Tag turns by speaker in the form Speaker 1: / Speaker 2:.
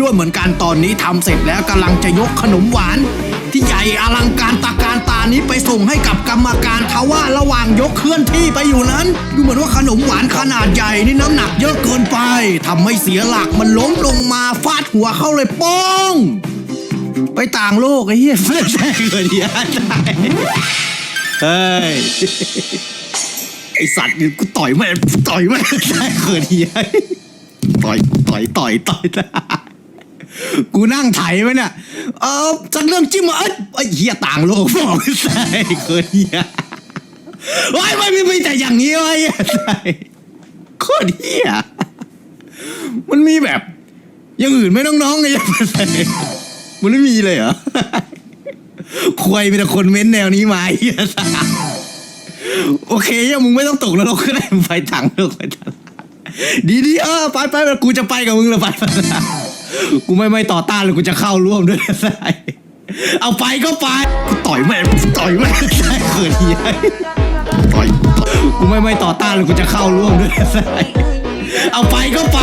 Speaker 1: ด้วยเหมือนกันตอนนี้ทำเสร็จแล้วกำลังจะยกขนมหวาน ที่ใหญ่อลังการตาการตานี้ไปส่งให้กับกรรมการทว่าระหว่างยกเคลื่อนที่ไปอยู่นั้น ดูเหมือนว่าขนมหวานขนาดใหญ่นี่น้ำหนักเยอะเกินไปทำให้เสียหลักมันล้มลงมาฟาดหัวเข้าเลยป้อง ไปต่างโลกไอ้เหี้ยไม่ใช่เลยดีอะไรเฮ้ยไอสัตว์นี่กูต่อยไม่ต่อยไม่งได้เขินเฮียต่อยต่อยต่อยต่อย กูนั่งไถไว้เนี่ย เออสักเรื่องจิ้มเอ้ยไอ้เฮียต่างโลกบอกไม่ใช่เขินเฮียไว้ไม่ไม่ไม่แต่อย่างนี้ไว้ใช่โคตรเฮียมันมีแบบอย่างอื่นไหม่น้องๆไงยังไงมันไม่มีเลยเหรอควยมีแต่คนเม้นแนวนี้มาไอ้เฮียโอเคยังมึงไม่ต้องตกนรกก็ได้มึงไปถังเลิกไปถังดีดีเออไปไปไปกูจะไปกับมึงแล้วไปไป กูไม่ไม่ต่อต้านเลยกูจะเข้าร่วมด้วยสายเอาไปก็ไปกูต่อยแม่งต่อยแม่งได้เขินเฮียต่อยกูไม่ไม่ต่อต้านเลยกูจะเข้าร่วมด้วยสายเอาไปก็ไป